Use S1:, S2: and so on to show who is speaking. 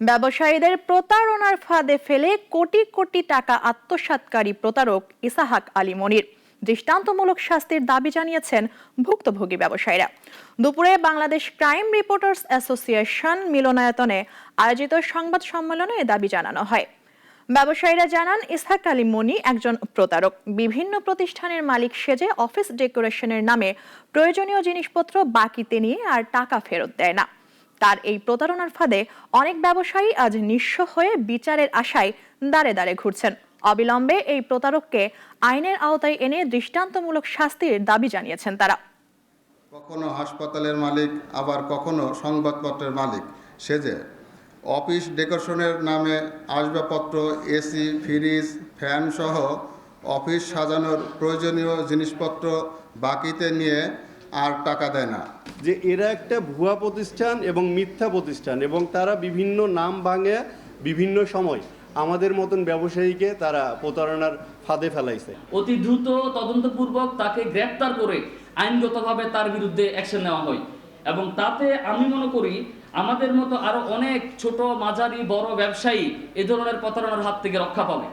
S1: ব্যবসায়ীদের প্রতারণার ফাঁদে ফেলে কোটি কোটি টাকা আত্মসাৎকারী প্রতারক ইসাহাক আলী মনির। দৃষ্টান্তমূলক শাস্তির দাবি জানিয়েছেন ভুক্তভোগী ব্যবসায়ীরা। দুপুরে বাংলাদেশ ক্রাইম রিপোর্টার্স অ্যাসোসিয়েশন মিলনায়তনে আয়োজিত সংবাদ সম্মেলনে এ দাবি জানানো হয়। ব্যবসায়ীরা জানান, ইসহাক আলী মনি একজন প্রতারক। বিভিন্ন প্রতিষ্ঠানের মালিক সেজে অফিস ডেকোরেশনের নামে প্রয়োজনীয় জিনিসপত্র বাকিতে নিয়ে আর টাকা ফেরত দেয় না। তার এই প্রতারণার ফাঁদে অনেক ব্যবসায়ী আজ নিঃস্ব হয়ে বিচারের আশায় দাঁড়ে দাঁড়ে ঘুরছেন। অবিলম্বে এই প্রতারককে আইনের আওতায় এনে দৃষ্টান্তমূলক শাস্তির দাবি জানিয়েছেন তারা।
S2: কখনো হাসপাতালের মালিক, আবার কখনো সংবাদপত্রের মালিক। সেজে অফিস ডেকোরেশনের নামে আসবাবপত্র, এসি, ফ্রিজ ফ্যান সহ অফিস সাজানোর প্রয়োজনীয় জিনিসপত্র বাকিতে নিয়ে আর টাকা দেয় না।
S3: যে এরা একটা ভুয়া প্রতিষ্ঠান এবং মিথ্যা প্রতিষ্ঠান এবং তারা বিভিন্ন নাম ভাঙে বিভিন্ন সময়। আমাদের মতন ব্যবসায়ীকে তারা প্রতারণার ফাঁদে ফেলাইছে।
S4: অতি দ্রুত তদন্তপূর্বক তাকে গ্রেপ্তার করে আইনগতভাবে তার বিরুদ্ধে অ্যাকশন নেওয়া হয়। এবং তাতে আমি মনে করি আমাদের মতো আরও অনেক ছোট মাঝারি বড় ব্যবসায়ী এ ধরনের প্রতারণার হাত থেকে রক্ষা পাবে।